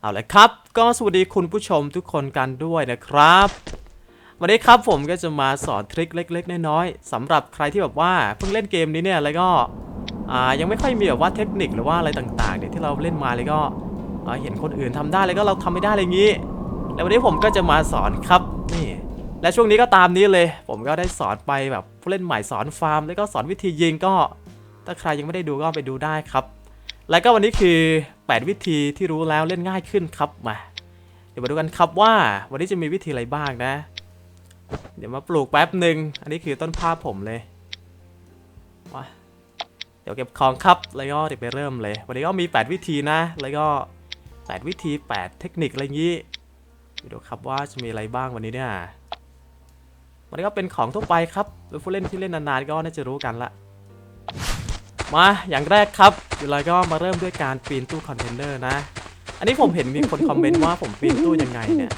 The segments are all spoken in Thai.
เอาละครับ ก็สวัสดีคุณผู้ชมทุกคนกันด้วยนะครับ วันนี้ครับผมก็จะมาสอนทริคเล็ก ๆ น้อยๆสำหรับใครที่แบบว่าเพิ่งเล่นเกมนี้เนี่ยแล้วก็ยังไม่ค่อยมีแบบว่าเทคนิคหรือว่าอะไรต่างๆเนี่ยที่เราเล่นมาแล้วก็เห็นคนอื่นทำได้แล้วก็เราทำไม่ได้อะไรอย่างนี้แล้ววันนี้ผมก็จะมาสอนครับนี่และช่วงนี้ก็ตามนี้เลย ผมก็ได้สอนไปแบบผู้เล่นใหม่สอนฟาร์ม แล้วก็สอนวิธียิงก็ ถ้าใครยังไม่ได้ดูก็ไปดูได้ครับ แล้วก็วันนี้คือ 8 วิธีที่รู้แล้วเล่นง่ายขึ้นครับมา เดี๋ยวมาดูกันครับว่าวันนี้จะมีวิธีอะไรบ้างนะ เดี๋ยวมาปลูกแป๊บหนึ่งอันนี้คือต้นภาพผมเลยมาเดี๋ยวเก็บของครับแล้วก็เดี๋ยวไปเริ่มเลย วันนี้ก็มี 8 วิธีนะ แล้วก็ 8 วิธี 8 เทคนิคอะไรอย่างนี้ดูครับว่าจะมีอะไรบ้างวันนี้เนี่ยวันนี้ก็เป็นของทั่วไปครับผู้เล่นที่เล่นนานๆก็น่าจะรู้กันละ มาอย่างแรกครับเวเราก็มาเริ่มด้วยการปีนตู้คอนเทนเนอร์นะ อันนี้ผมเห็นมีคนคอมเมนต์ว่าผมปีนตู้ยังไงเนี่ย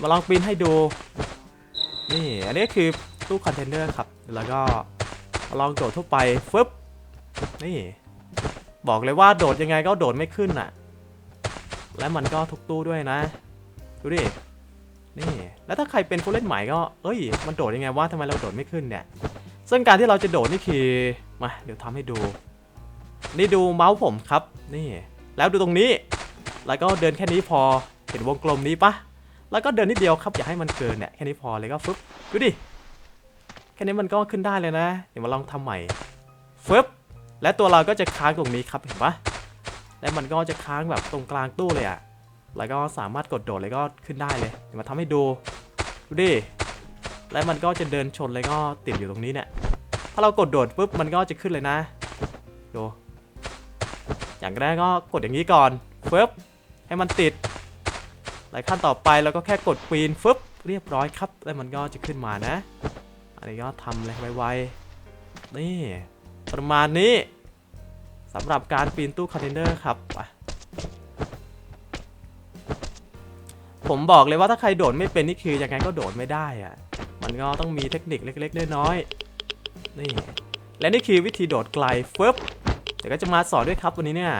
มาลองปีนให้ดู นี่อันนี้คือตู้คอนเทนเนอร์ครับแล้วก็มาลองโดดทั่วไปฟึบนี่ บอกเลยว่าโดดยังไงก็โดดไม่ขึ้นอะ และมันก็ทุกตู้ด้วยนะ ดูดินี่ แล้วถ้าใครเป็นผู้เล่นใหม่ก็ เอ้ย มันโดดยังไงวะทำไมเราโดดไม่ขึ้นเนี่ย ซึ่งการที่เราจะโดดนี่คือมาเดี๋ยวทำให้ดู นี่ดูเมาส์ผมครับ นี่ แล้วดูตรงนี้ แล้วก็เดินแค่นี้พอเห็นวงกลมนี้ปะแล้วก็เดินนิดเดียวครับอย่าให้มันเกินเนี่ยแค่นี้พอเลยก็ฟึบดูดิแค่นี้มันก็ขึ้นได้เลยนะ เดี๋ยวมาลองทำใหม่ฟึบและตัวเราก็จะค้างตรงนี้ครับเห็นปะและมันก็จะค้างแบบตรงกลางตู้เลยอะแล้วก็สามารถกดโดดเลยก็ขึ้นได้เลย เดี๋ยวมาทำให้ดู ดูดิ และมันก็จะเดินชนเลยก็ติดอยู่ตรงนี้เนี่ย ถ้าเรากดโดดปุ๊บมันก็จะขึ้นเลยนะดูอย่างแรกก็กดอย่างนี้ก่อนฟึบให้มันติดแล้วขั้นต่อไปเราก็แค่กดปีนฟึบเรียบร้อยครับ แล้วมันก็จะขึ้นมานะ อันนี้ก็ทำเลยไวๆนี่ ประมาณนี้สำหรับการปีนตู้คอนเทนเนอร์ครับผมบอกเลยว่าถ้าใครโดดไม่เป็นนี่คือยังไงก็โดดไม่ได้อะ มันก็ต้องมีเทคนิคเล็กๆน้อยๆนี่ และนี่คือวิธีโดดไกลฟึบเดี๋ยวก็จะมาสอนด้วยครับวันนี้เนี่ย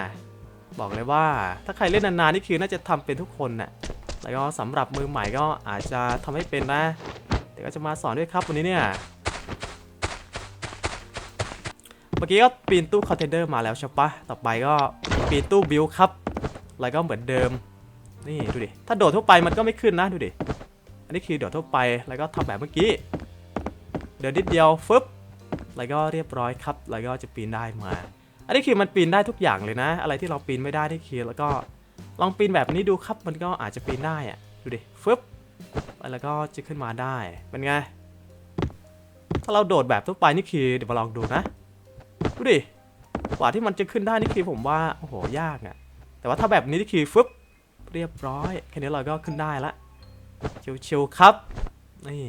บอกเลยว่าถ้าใครเล่นนานๆนี่คือน่าจะทำเป็นทุกคนน่ะแล้วก็สำหรับมือใหม่ก็อาจจะทำให้เป็นนะ เดี๋ยวก็จะมาสอนด้วยครับวันนี้เนี่ย เมื่อกี้ก็ปีนตู้คอนเทนเนอร์มาแล้วใช่ปะต่อไปก็ปีนตู้บิลครับ แล้วก็เหมือนเดิม นี่ดูดิ ถ้าโดดทั่วไปมันก็ไม่ขึ้นนะดูดิ อันนี้คือโดดทั่วไปแล้วก็ทำแบบเมื่อกี้ เดินนิดเดียวฟึบแล้วก็เรียบร้อยครับ แล้วก็จะปีนได้มา อันนี้คือมันปีนได้ทุกอย่างเลยนะ อะไรที่เราปีนไม่ได้นี่คือแล้วก็ลองปีนแบบนี้ดูครับ มันก็อาจจะปีนได้อะดูดิฟึบแล้วก็จะขึ้นมาได้ เป็นไง ถ้าเราโดดแบบทั่วไปนี่คือเดี๋ยวมาลองดูนะ ดูดิ กว่าที่มันจะขึ้นได้นี่คือผมว่า โอ้โห ยากอะแต่ว่าถ้าแบบนี้นี่คือฟึบเรียบร้อย แค่นี้เราก็ขึ้นได้ละ ชิวๆครับ นี่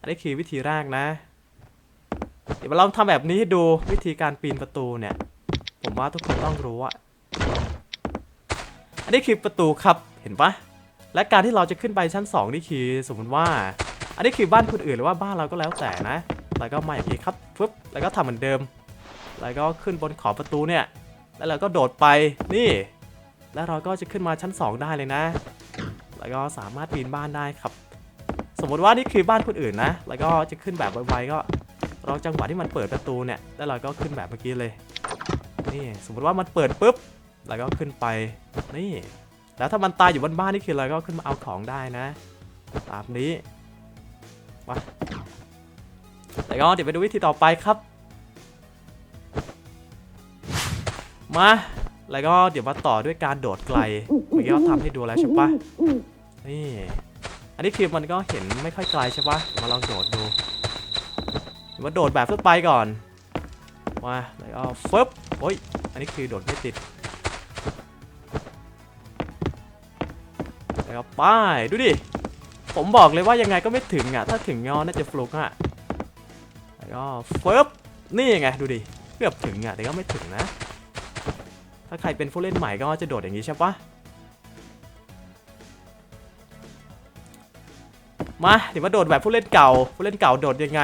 อันนี้คือวิธีแรกนะ เดี๋ยวมาลองทำแบบนี้ดูวิธีการปีนประตูเนี่ย ผมว่าทุกคนต้องรู้อะอันนี้คือประตูครับ เห็นปะและการที่เราจะขึ้นไปชั้น 2 นี่คือสมมติว่า อันนี้คือบ้านคนอื่นหรือว่าบ้านเราก็แล้วแต่นะ แล้วก็มาอย่างนี้ครับฟึบแล้วก็ทำเหมือนเดิม แล้วก็ขึ้นบนขอบประตูเนี่ย แล้วเราก็โดดไป นี่ แล้วเราก็จะขึ้นมาชั้น 2 ได้เลยนะ แล้วก็สามารถปีนบ้านได้ครับ สมมติว่านี่คือบ้านคนอื่นนะ แล้วก็จะขึ้นแบบไวๆก็รอจังหวะที่มันเปิดประตูเนี่ย แล้วเราก็ขึ้นแบบเมื่อกี้เลย นี่สมมติว่ามันเปิดปุ๊บ แล้วก็ขึ้นไป นี่ แล้วถ้ามันตายอยู่บนบ้านนี่คือเราก็ขึ้นมาเอาของได้นะ ตามนี้มาแล้วก็เดี๋ยวไปดูวิธีต่อไปครับ มา แล้วก็เดี๋ยวมาต่อด้วยการโดดไกล เมื่อกี้เราทำให้ดูแล้วใช่ปะ นี่ อันนี้คือมันก็เห็นไม่ค่อยไกลใช่ปะมาลองโดดดูมาโดดแบบทั่วไปก่อน มาแล้วก็ฟึบโอ้ย อันนี้คือโดดไม่ติด แล้วก็ป้ายดูดิ ผมบอกเลยว่ายังไงก็ไม่ถึงอะ ถ้าถึงงอน่าจะฟลุกอะ แล้วก็ฟึบนี่ไงดูดิ เกือบถึงอะ แต่ก็ไม่ถึงนะ ถ้าใครเป็นผู้เล่นใหม่ก็จะโดดอย่างนี้ใช่ปะ มาเดี๋ยวมาโดดแบบผู้เล่นเก่า ผู้เล่นเก่าโดดยังไง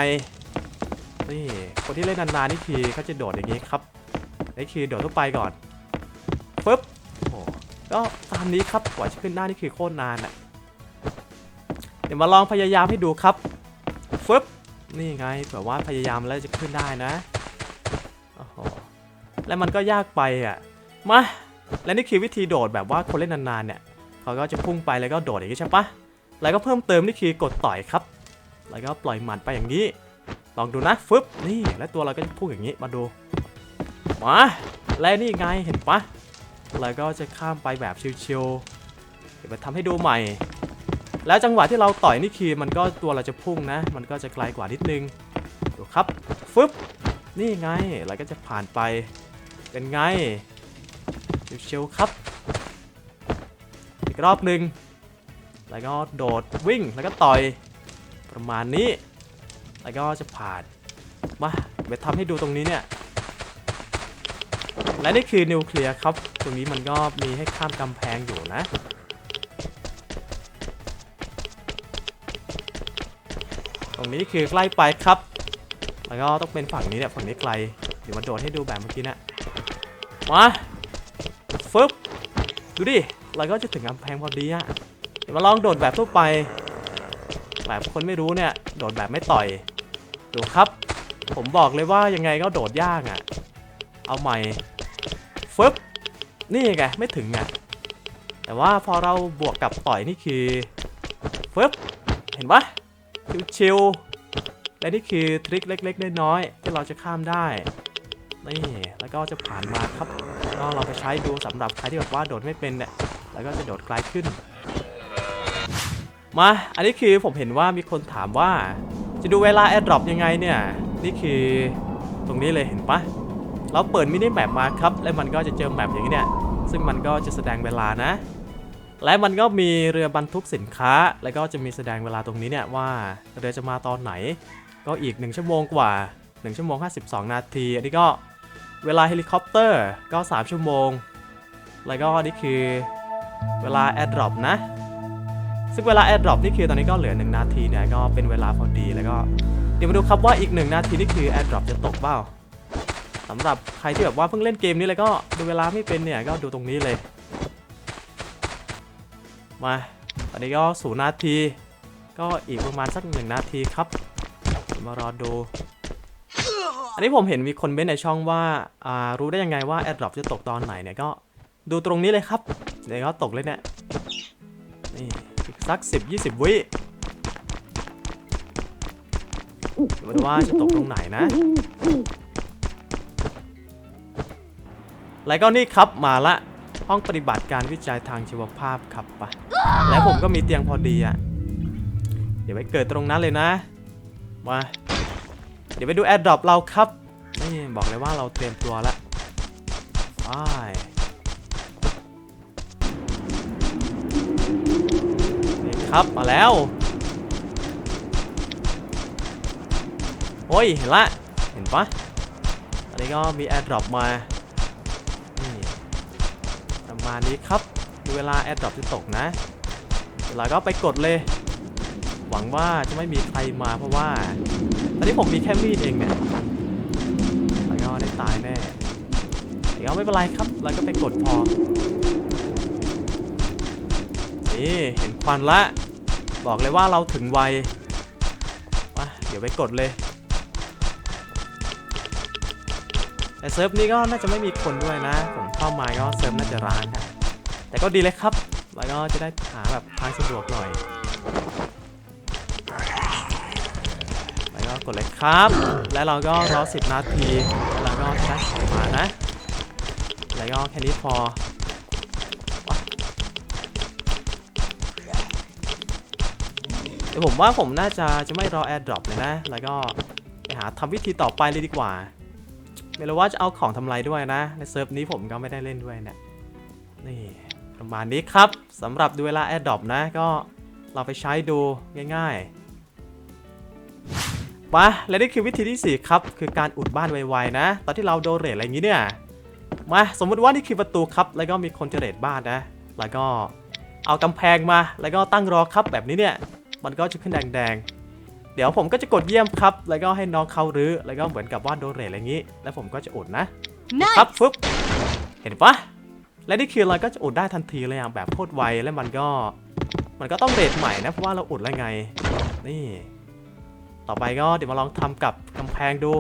นี่คนที่เล่นนานๆนี่คือเขาจะโดดอย่างนี้ครับนี่คือโดดทั่วไปก่อนฟึบโอ้ก็ตามนี้ครับกว่าจะขึ้นได้านี่คือโคตรนานอะเดี๋ยวมาลองพยายามให้ดูครับฟึบนี่ไงเผื่อว่าพยายามแล้วจะขึ้นได้นะโอ้โหแล้วมันก็ยากไปอะมาและนี่คือวิธีโดดแบบว่าคนเล่นนานๆเนี่ยเขาก็จะพุ่งไปแล้วก็โดดอย่างนี้ใช่ปะ แล้วก็เพิ่มเติมนี่คือกดต่อยครับ แล้วก็ปล่อยหมัดไปอย่างนี้ ลองดูนะฟึบนี่แล้วตัวเราก็จะพุ่งอย่างนี้มาดูมาและนี่ไงเห็นปะแล้วก็จะข้ามไปแบบชิวๆเดี๋ยวมาทำให้ดูใหม่ แล้วจังหวะที่เราต่อยนี่คือมันก็ตัวเราจะพุ่งนะ มันก็จะไกลกว่านิดนึงดูครับฟึบนี่ไงแล้วก็จะผ่านไปเป็นไงชิวๆครับ อีกรอบหนึ่ง แล้วก็โดดวิ่งแล้วก็ต่อยประมาณนี้ แล้วก็จะผ่านมาไปทำให้ดูตรงนี้เนี่ย และนี่คือนิวเคลียร์ครับ ตรงนี้มันก็มีให้ข้ามกำแพงอยู่นะ ตรงนี้คือใกล้ไปครับ แล้วก็ต้องเป็นฝั่งนี้เนี่ยฝั่งนี้ไกล เดี๋ยวมาโดดให้ดูแบบเมื่อกี้นะมาฟึบดูดิเราก็จะถึงกำแพงพอดีอะ มาลองโดดแบบทั่วไป แบบคนไม่รู้เนี่ย โดดแบบไม่ต่อย ดูครับ ผมบอกเลยว่ายังไงก็โดดยากอะ่ะ เอาใหม่ฟึบนี่ไงไม่ถึงไงแต่ว่าพอเราบวกกับต่อยนี่คือฟึบเห็นปะชิวๆและนี่คือทริคเล็กๆน้อยๆที่เราจะข้ามได้นี่แล้วก็จะผ่านมาครับก็เราไปใช้ดูสำหรับใครที่แบบว่าโดดไม่เป็นเนี่ยแล้วก็จะโดดไกลขึ้น มา อันนี้คือผมเห็นว่ามีคนถามว่า จะดูเวลาแอดดรอปยังไงเนี่ย นี่คือตรงนี้เลยเห็นปะเราเปิดมินิแมปมาครับ และมันก็จะเจอแมปอย่างนี้เนี่ย ซึ่งมันก็จะแสดงเวลานะ และมันก็มีเรือบรรทุกสินค้า แล้วก็จะมีแสดงเวลาตรงนี้เนี่ยว่าเรือจะมาตอนไหน ก็อีก 1 ชั่วโมงกว่า 1 ชั่วโมง 52 นาที อันนี้ก็เวลาเฮลิคอปเตอร์ก็ 3 ชั่วโมง แล้วก็นี่คือเวลาแอดดรอปนะ ซึ่งเวลาแอดดรอปนี่คือตอนนี้ก็เหลือ 1 นาทีเนี่ยก็เป็นเวลาพอดีแล้วก็เดี๋ยวมาดูครับว่าอีก 1 นาทีนี่คือแอดดรอปจะตกเปล่าสำหรับใครที่แบบว่าเพิ่งเล่นเกมนี้เลยก็ดูเวลาไม่เป็นเนี่ยก็ดูตรงนี้เลย มาตอนนี้ก็ศูนย์นาที ก็อีกประมาณสักหนึ่งนาทีครับมารอดู อันนี้ผมเห็นมีคนเม้นในช่องว่าารู้ได้ยังไงว่าแอดดรอปจะตกตอนไหนเนี่ยก็ดูตรงนี้เลยครับเดี๋ยวก็ตกเลยเนี่ย สัก 10 20 วิเดี๋ยวมาดูว่าจะตกตรงไหนนะ แล้วก็นี่ครับมาละห้องปฏิบัติการวิจัยทางชีวภาพครับปะแล้วผมก็มีเตียงพอดีอะ เดี๋ยวไปเกิดตรงนั้นเลยนะ มา เดี๋ยวไปดูแอดดรอปเราครับ นี่บอกเลยว่าเราเตรียมตัวละไป ครับมาแล้วโอ้ยเห็นละเห็นปะอันนี้ก็มีแอดดรอปมานี่ประมาณนี้ครับเวลาแอดดรอปจะตกนะ เวลาก็ไปกดเลย หวังว่าจะไม่มีใครมาเพราะว่า ตอนนี้ผมมีแค่มีดเองเนี่ยแล้วก็ได้ตายแน่เดี๋ยวไม่เป็นไรครับแล้วก็ไปกดพอนี่เห็นควันละ บอกเลยว่าเราถึงไวมาเดี๋ยวไปกดเลย แต่เซิร์ฟนี้ก็น่าจะไม่มีคนด้วยนะ ผมเข้ามาก็เซิร์ฟน่าจะร้างครับแต่ก็ดีเลยครับ แล้วก็จะได้หาแบบทางสะดวกหน่อย แล้วก็กดเลยครับ แล้วเราก็รอ 10 นาที แล้วก็ได้ของมานะ แล้วก็แค่นี้พอ ดี๋ยวผมว่าผมน่าจะจะไม่รอแอร์ดรอปเลยนะ แล้วก็ไปหาทำวิธีต่อไปเลยดีกว่า ไม่รู้ว่าจะเอาของทำอะไรด้วยนะ ในเซิร์ฟนี้ผมก็ไม่ได้เล่นด้วยเนะี่ยนี่ประมาณนี้ครับสำหรับดูเวลาแอร์ดรอปนะก็เราไปใช้ดูง่ายๆมาและนี่คือวิธีที่ 4 ครับ คือการอุดบ้านไวๆนะ ตอนที่เราโดเรทอะไรอย่างนี้เนี่ยมาสมมติว่านี่คือประตูครับแล้วก็มีคนจเรทบ้านนะ แล้วก็เอากำแพงมาแล้วก็ตั้งรอครับแบบนี้เนี่ย มันก็จะขึ้นแดงๆ เดี๋ยวผมก็จะกดเยี่ยมครับ แล้วก็ให้น้องเขารื้อ แล้วก็เหมือนกับว่าโดนเรทอะไรอย่างนี้ แล้วผมก็จะอุดนะ Nice. ครับฟึบเห็นปะและนี่คือเราก็จะอุดได้ทันทีเลยอะแบบโคตรไว และมันก็ มันก็ต้องเรทใหม่นะ เพราะว่าเราอุดแล้วไง นี่ ต่อไปก็เดี๋ยวมาลองทำกับกำแพงดู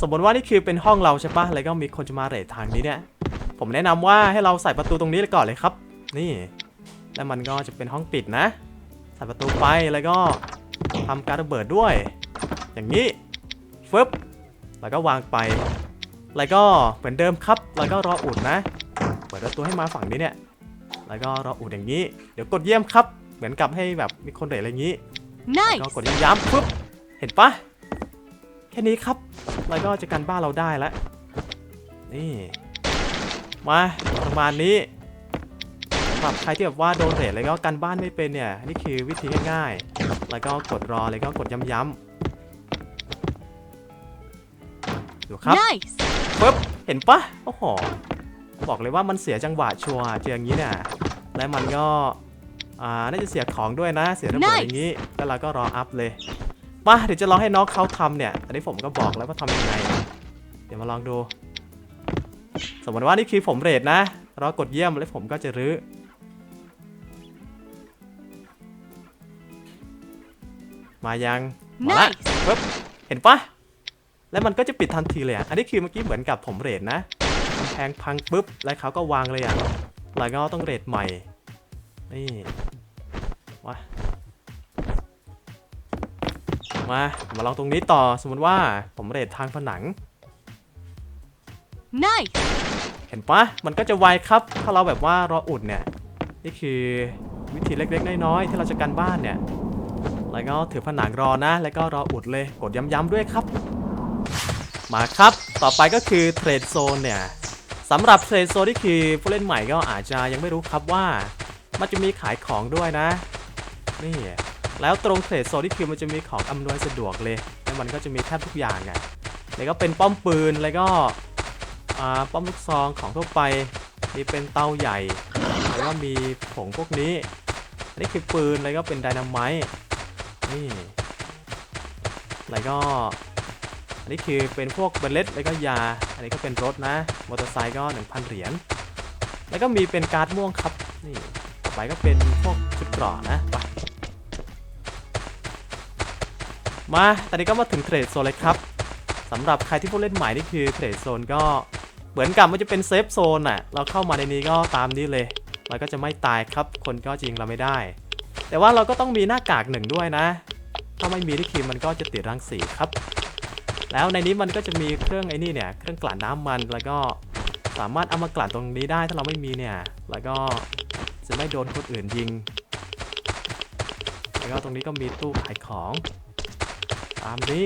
สมมติว่านี่คือเป็นห้องเราใช่ปะแล้วก็มีคนจะมาเรททางนี้เนี่ย ผมแนะนำว่าให้เราใส่ประตูตรงนี้ก่อนเลยครับ นี่ แล้วมันก็จะเป็นห้องปิดนะใส่ประตูไปแล้วก็ทำการระเบิดด้วย อย่างนี้ฟึบแล้วก็วางไป แล้วก็เหมือนเดิมครับ แล้วก็รออุดนะ เปิดประตูให้มาฝั่งนี้เนี่ย แล้วก็รออุดอย่างนี้ เดี๋ยวกดเยี่ยมครับ เหมือนกับให้แบบมีคนเรทอะไรอย่างนี้ Nice. ก็กดย้ำๆปุ๊บ เห็นปะแค่นี้ครับ แล้วก็จะกันบ้านเราได้แล้ว นี่ มาประมาณนี้สำหรับใครที่แบบว่าโดนเรทแล้วก็กันบ้านไม่เป็นเนี่ยนี่คือวิธีง่ายๆ แล้วก็กดรอแล้วก็กดย้ำๆดูครับ Nice. ปุ๊บเห็นปะโอ้โหบอกเลยว่ามันเสียจังหวะชัวร์เจออย่างนี้เนี่ยและมันก็อ่าน่าจะเสียของด้วยนะ เสียระเบิด Nice อย่างนี้แล้วเราก็รออัพเลยมาเดี๋ยวจะลองให้น้องเขาทำเนี่ย อันนี้ผมก็บอกแล้วว่าทำยังไง เดี๋ยวมาลองดู สมมติว่านี่คือผมเรทนะ เรากดเยี่ยมแล้วผมก็จะรื้อ มายังมาละ Nice. ปึ๊บเห็นปะแล้วมันก็จะปิดทันทีเลยอะอันนี้คือเมื่อกี้เหมือนกับผมเรทนะกำแพงพังปุ๊บแล้วเขาก็วางเลยอะแล้วก็ต้องเรทใหม่นี่มามามาลองตรงนี้ต่อสมมติว่าผมเรททางผนัง Nice. เห็นปะมันก็จะไวครับ ถ้าเราแบบว่ารออุดเนี่ย นี่คือวิธีเล็กๆ น้อยๆ ที่เราจะกันบ้านเนี่ย แล้วก็ถือผนังรอนะ แล้วก็รออุดเลย กดย้ำๆด้วยครับ มาครับ ต่อไปก็คือเทรดโซนเนี่ยสำหรับเทรดโซนนี่คือผู้เล่นใหม่ก็อาจจะยังไม่รู้ครับว่า มันจะมีขายของด้วยนะ นี่ แล้วตรงเทรดโซนนี่คือมันจะมีของอำนวยสะดวกเลยแล้วมันก็จะมีแทบทุกอย่างอะแล้วก็เป็นป้อมปืน แล้วก็ป้อมลูกซองของทั่วไปมีเป็นเตาใหญ่ แล้วก็มีผงพวกนี้ อันนี้คือปืน แล้วก็เป็นไดนาไมต์ นี่แล้วก็ อันนี้คือเป็นพวกเบลเลตแล้วก็ยา อันนี้ก็เป็นรถนะ มอเตอร์ไซค์ก็ 1,000 เหรียญ แล้วก็มีเป็นการ์ดม่วงครับ นี่ ต่อไปก็เป็นพวกชุดกราะนะ ไป มา ตอนนี้ก็มาถึงเทรดโซนเลยครับสำหรับใครที่ผู้เล่นใหม่นี่คือเทรดโซนก็เหมือนกับมันจะเป็นเซฟโซนอะ เราเข้ามาในนี้ก็ตามนี้เลยเราก็จะไม่ตายครับ คนก็จริงเราไม่ได้ แต่ว่าเราก็ต้องมีหน้ากากหนึ่งด้วยนะ ถ้าไม่มีนี่คือมันก็จะติดรังสีครับ แล้วในนี้มันก็จะมีเครื่องไอ้นี่เนี่ยเครื่องกลั่นน้ำมันแล้วก็สามารถเอามากลั่นตรงนี้ได้ถ้าเราไม่มีเนี่ย แล้วก็จะไม่โดนคนอื่นยิง แล้วก็ตรงนี้ก็มีตู้ขายของ ตามนี้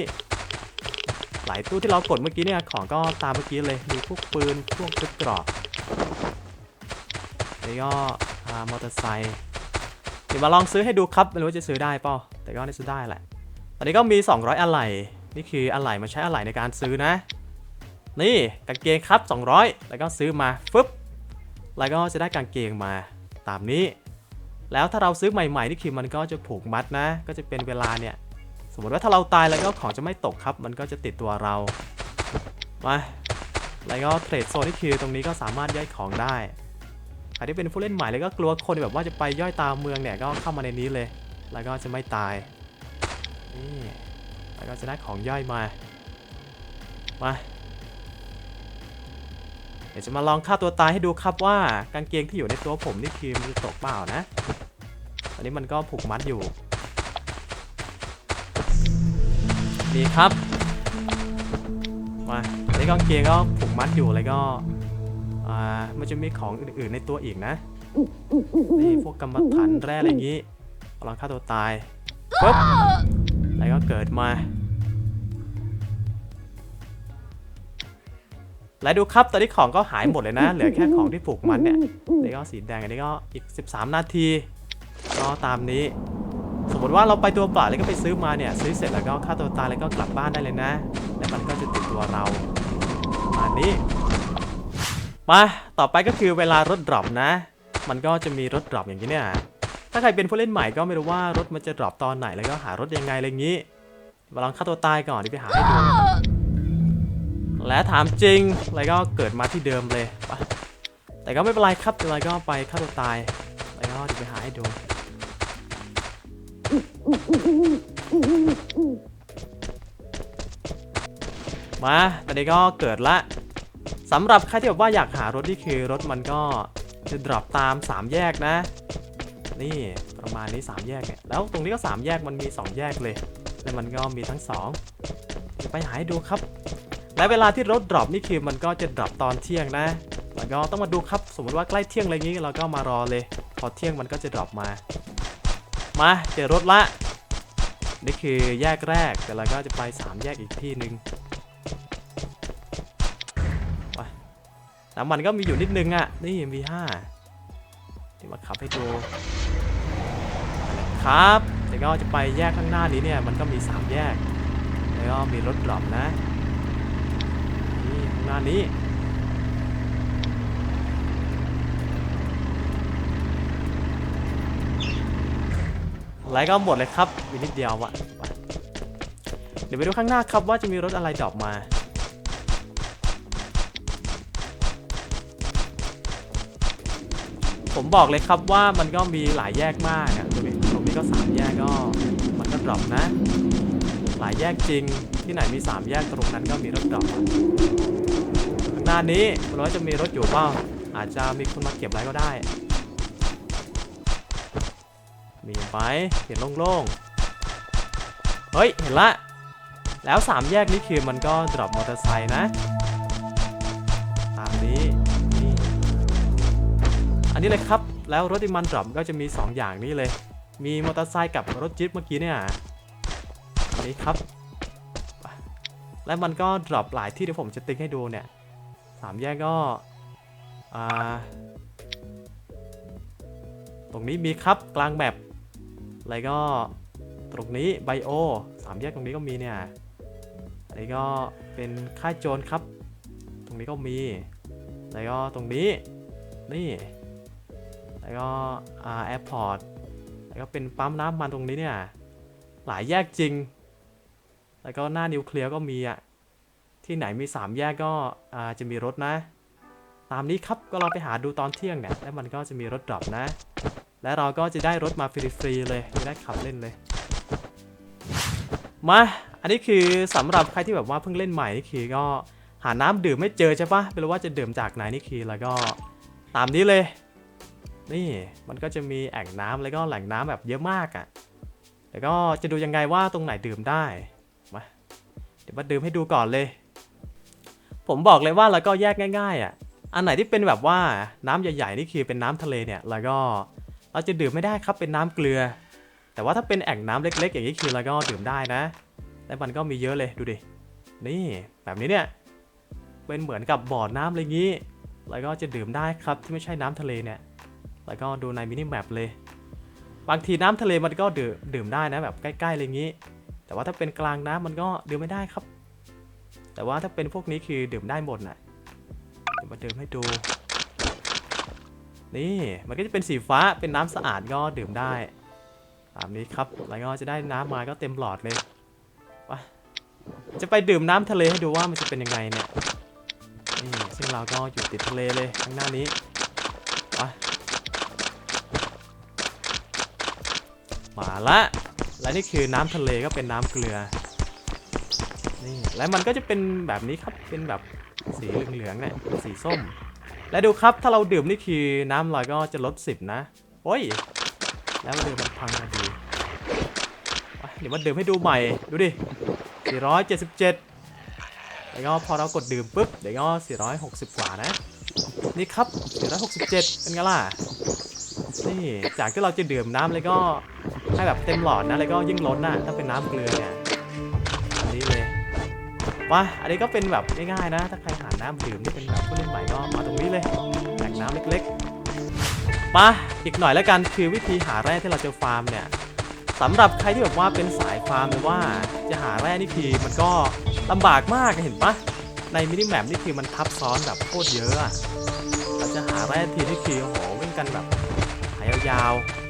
หลายตู้ที่เรากดเมื่อกี้เนี่ยของก็ตามเมื่อกี้เลยมีพวกปืนพวกชุดเกราะนี่ก็มอเตอร์ไซค์ ดี๋ยวมาลองซื้อให้ดูครับไม่รู้ว่าจะซื้อได้เปล่าแต่ก็น่าจะได้แหละ ตอนนี้ก็มี 200อะไหล่นี่คืออะไหล่มาใช้อะไหล่ในการซื้อนะ นี่กางเกงครับ 200 แล้วก็ซื้อมาฟึบแล้วก็จะได้กางเกงมาตามนี้ แล้วถ้าเราซื้อใหม่ๆนี่คือมันก็จะผูกมัดนะ ก็จะเป็นเวลาเนี่ยสมมติว่าถ้าเราตายแล้วก็ของจะไม่ตกครับ มันก็จะติดตัวเรามาแล้วก็เทรดโซนนี่คือตรงนี้ก็สามารถย่อยของได้ รที่เป็นผู้เล่นใหม่แล้วก็กลัวคนแบบว่าจะไปย่อยตามเมืองเนี่ยก็เข้ามาในนี้เลย แล้วก็จะไม่ตายนี่แล้วก็จะได้ของย่อยมามาเดี๋ยวจะมาลองฆ่าตัวตายให้ดูครับว่ากางเกงที่อยู่ในตัวผมนี่คือมันจะตกเปล่านะตอนนี้มันก็ผูกมัดอยู่นี่ครับมาอันนี้กางเกงก็ผูกมัดอยู่แล้วก็ อ่ามันจะมีของอื่น ๆในตัวอีกนะนี่พวกกรรมฐานแร่อะไรอย่างนี้ลองฆ่าตัวตายปุ๊บแล้วก็เกิดมา และดูครับตอนนี้ของก็หายหมดเลยนะ เหลือแค่ของที่ผูกมันเนี่ยนี่ก็สีแดงอันนี้ก็อีก 13 นาทีก็ตามนี้ สมมติว่าเราไปตัวเปล่าแล้วก็ไปซื้อมาเนี่ย ซื้อเสร็จแล้วก็ฆ่าตัวตายแล้วก็กลับบ้านได้เลยนะ แล้วมันก็จะติดตัวเราประมาณนี้ มาต่อไปก็คือเวลารถดรอปนะ มันก็จะมีรถดรอปอย่างนี้เนี่ยถ้าใครเป็นผู้เล่นใหม่ก็ไม่รู้ว่ารถมันจะดรอปตอนไหนแล้วก็หารถยังไงอะไรอย่างนี้ มาลองฆ่าตัวตายก่อนดีไปหาให้ดูและถามจริงอะไรก็เกิดมาที่เดิมเลยไปแต่ก็ไม่เป็นไรครับอะไรก็ไปฆ่าตัวตายอะไรก็เดี๋ยวไปหาให้ดูมาตอนนี้ก็เกิดละ สำหรับใครที่แบบว่าอยากหารถนี่คือรถมันก็จะดรอปตาม 3 แยกนะ นี่ประมาณนี้ 3 แยกเนี่ยแล้วตรงนี้ก็ 3 แยกมันมี 2 แยกเลย แล้วมันก็มีทั้ง2เดี๋ยวไปหาดูครับ และเวลาที่รถดรอปนี่คือมันก็จะดรอปตอนเที่ยงนะ แล้วก็ต้องมาดูครับสมมติว่าใกล้เที่ยงอะไรงี้เราก็มารอเลย พอเที่ยงมันก็จะดรอปมา มาเจอรถละนี่คือแยกแรกแต่เราก็จะไป 3 แยกอีกที่หนึ่ง น้ำมันก็มีอยู่นิดนึงอะ นี่ V5 ที่มาขับให้ดู ครับแต่ก็จะไปแยกข้างหน้านี้เนี่ย มันก็มี 3 แยก แล้วก็มีรถดรอปนะ นี่ข้างหน้านี้แล้วก็หมดเลยครับมีนิดเดียวอะเดี๋ยวไปดูข้างหน้าครับว่าจะมีรถอะไรดรอปมา ผมบอกเลยครับว่ามันก็มีหลายแยกมากอะตรงนี้ตรงนี้ก็3แยกก็มันก็ดรอปนะ หลายแยกจริงที่ไหนมี3แยกตรงนั้นก็มีรถดรอปข้างหน้านี้ไม่รู้ว่าจะมีรถอยู่เปล่าอาจจะมีคนมาเก็บไว้ก็ได้ มีไหมเห็นโล่งๆ เฮ้ย เห็นละ แล้ว3แยกนี้คือมันก็ดรอปมอเตอร์ไซค์นะ ตามนี้ นี่เลยครับ แล้วรถที่มันดรอปก็จะมี 2 อย่างนี้เลย มีมอเตอร์ไซค์กับรถจิ๊ปเมื่อกี้เนี่ยอันนี้ครับ และมันก็ดรอปหลายที่เดี๋ยวผมจะติ๊กให้ดูเนี่ยสามแยกก็ตรงนี้มีครับกลางแบบอะไรก็ตรงนี้ไบโอสามแยกตรงนี้ก็มีเนี่ยอันนี้ก็เป็นค่ายโจรครับ ตรงนี้ก็มี แล้วก็ตรงนี้นี่ แล้วก็อ่าแอร์พอร์ตแล้วก็เป็นปั๊มน้ำมันตรงนี้เนี่ย หลายแยกจริง แล้วก็หน้านิวเคลียร์ก็มีอะ ที่ไหนมี 3 แยกก็อ่าจะมีรถนะ ตามนี้ครับก็ลองไปหาดูตอนเที่ยงเนี่ย แล้วมันก็จะมีรถดรอปนะ และเราก็จะได้รถมาฟรีๆเลยไม่ได้ขับเล่นเลย มา อันนี้คือสำหรับใครที่แบบว่าเพิ่งเล่นใหม่นี่คือก็หาน้ำดื่มไม่เจอใช่ปะไม่รู้ว่าจะดื่มจากไหนนี่คือแล้วก็ตามนี้เลย นี่มันก็จะมีแอ่งน้ำแล้วก็แหล่งน้ำแบบเยอะมากอะ่ะ แล้วก็จะดูยังไงว่าตรงไหนดื่มได้มาเดี๋ยวมาดื่มให้ดูก่อนเลย ผมบอกเลยว่าแล้วก็แยกง่ายๆอะ อันไหนที่เป็นแบบว่าน้ำใหญ่ๆนี่คือเป็นน้ำทะเลเนี่ยแล้วก็เราจะดื่มไม่ได้ครับเป็นน้ำเกลือ แต่ว่าถ้าเป็นแอ่งน้ำเล็ก ๆ อย่างนี้คือเราก็ดื่มได้นะ และมันก็มีเยอะเลยดูดิ นี่แบบนี้เนี่ยเป็นเหมือนกับบ่อน้ำอะไรงี้ แล้วก็จะดื่มได้ครับที่ไม่ใช่น้ำทะเลเนี่ย แล้วก็ดูในมินิแมปเลย บางทีน้ำทะเลมันก็ดื่มดื่มได้นะแบบใกล้ๆอะไรงี้ แต่ว่าถ้าเป็นกลางน้ำมันก็ดื่มไม่ได้ครับ แต่ว่าถ้าเป็นพวกนี้คือดื่มได้หมดน่ะเดี๋ยวมาดื่มให้ดู นี่มันก็จะเป็นสีฟ้าเป็นน้ำสะอาดก็ดื่มได้ตามนี้ครับแล้วก็จะได้น้ำมาก็เต็มหลอดเลยไปจะไปดื่มน้ำทะเลให้ดูว่ามันจะเป็นยังไงเนี่ยนี่ซึ่งเราก็อยู่ติดทะเลเลยข้างหน้านี้ มาละและนี่คือน้ำทะเลก็เป็นน้ำเกลือนี่และมันก็จะเป็นแบบนี้ครับเป็นแบบสีเหลืองๆเนี่ยสีส้ม และดูครับถ้าเราดื่มนี่คือน้ำลอยก็จะลด10นะโอ้ยแล้วเรือมันพังมาดีเดี๋ยวมาดื่มให้ดูใหม่ ดูดิ 477 แล้วก็พอเรากดดื่มปุ๊บ เดี๋ยวก็ 460 กว่านะ นี่ครับ 467 เป็นไงล่ะ นี่ จากที่เราจะดื่มน้ำเลยก็ ให้แบบเต็มหลอดนะแล้วก็ยิ่งล้นนะถ้าเป็นน้ำเกลือเนี่ยอันนี้เลยมาอันนี้ก็เป็นแบบง่ายๆนะ ถ้าใครหาน้ำดื่มที่เป็นแบบผู้เล่นใหม่ก็มาตรงนี้เลยแหล่งน้ำเล็กๆมาอีกหน่อยแล้วกันคือวิธีหาแร่ที่เราจะฟาร์มเนี่ยสำหรับใครที่แบบว่าเป็นสายฟาร์มหรือว่าจะหาแร่นี่คือมันก็ลำบากมากเห็นปะในมินิแมปนี่คือมันทับซ้อนแบบโคตรเยอะอะเราจะหาแร่ทีนี่คือโอ้โหวิ่งกันแบบหายยาวๆ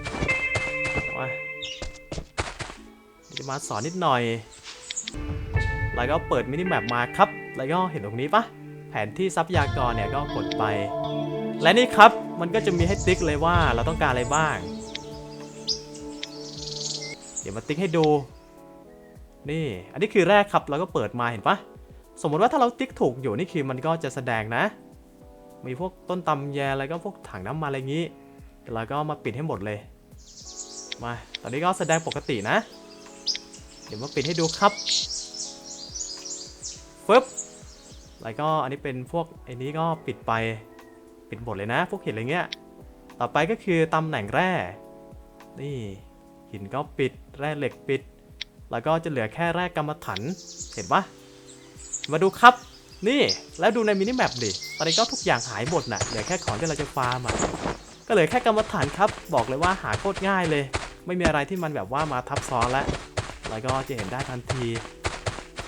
จะมาสอนนิดหน่อย แล้วก็เปิดมินิแมปมาครับ แล้วก็เห็นตรงนี้ปะแผนที่ทรัพยากรเนี่ยก็กดไป และนี่ครับมันก็จะมีให้ติ๊กเลยว่าเราต้องการอะไรบ้าง เดี๋ยวมาติ๊กให้ดู นี่ อันนี้คือแรกครับเราก็เปิดมาเห็นปะสมมติว่าถ้าเราติ๊กถูกอยู่นี่คือมันก็จะแสดงนะ มีพวกต้นตำแยแล้วก็พวกถังน้ำมันอะไรงี้เดี๋ยวเราก็มาปิดให้หมดเลย มา ตอนนี้ก็แสดงปกตินะ เดี๋ยวมาปิดให้ดูครับฟึบแล้วก็อันนี้เป็นพวกไอ้นี้ก็ปิดไปปิดหมดเลยนะ พวกหินอะไรเงี้ย ต่อไปก็คือตำแหน่งแร่ นี่หินก็ปิดแร่เหล็กปิด แล้วก็จะเหลือแค่แร่กรรมฐานเห็นปะมาดูครับ นี่แล้วดูในมินิแมปดิ ตอนนี้ก็ทุกอย่างหายหมดน่ะเหลือแค่ของที่เราจะฟาร์มอะก็เหลือแค่กรรมฐานครับ บอกเลยว่าหาโคตรง่ายเลย ไม่มีอะไรที่มันแบบว่ามาทับซ้อนแล้ว แล้วก็จะเห็นได้ทันที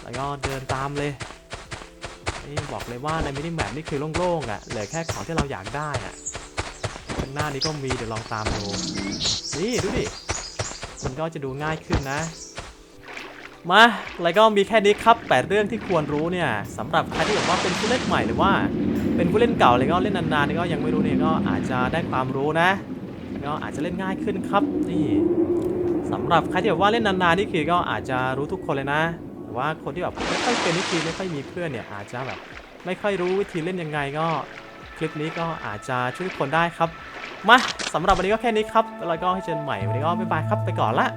แล้วก็เดินตามเลยนี่บอกเลยว่าในมินิแมปนี่คือโล่งๆอะเหลือแค่ของที่เราอยากได้อะข้างหน้านี้ก็มีเดี๋ยวลองตามดูนี่ดูดิมันก็จะดูง่ายขึ้นนะมาแล้วก็มีแค่นี้ครับแปดเรื่องที่ควรรู้เนี่ยสำหรับใครที่แบบว่าเป็นผู้เล่นใหม่หรือว่า เป็นผู้เล่นเก่าเลยก็เล่นนานๆก็ยังไม่รู้เนี่ยก็อาจจะได้ความรู้นะ ก็อาจจะเล่นง่ายขึ้นครับนี่ สำหรับใครที่แบบว่าเล่นนานๆนี่คือก็อาจจะรู้ทุกคนเลยนะแต่ว่าคนที่แบบไม่ค่อยเป็นนี่คือไม่ค่อยมีเพื่อนเนี่ยอาจจะแบบไม่ค่อยรู้วิธีเล่นยังไงก็คลิปนี้ก็อาจจะช่วยทุกคนได้ครับ มาสำหรับวันนี้ก็แค่นี้ครับ แล้วก็ให้เจอกันใหม่วันนี้ก็บ๊ายบายครับไปก่อนละ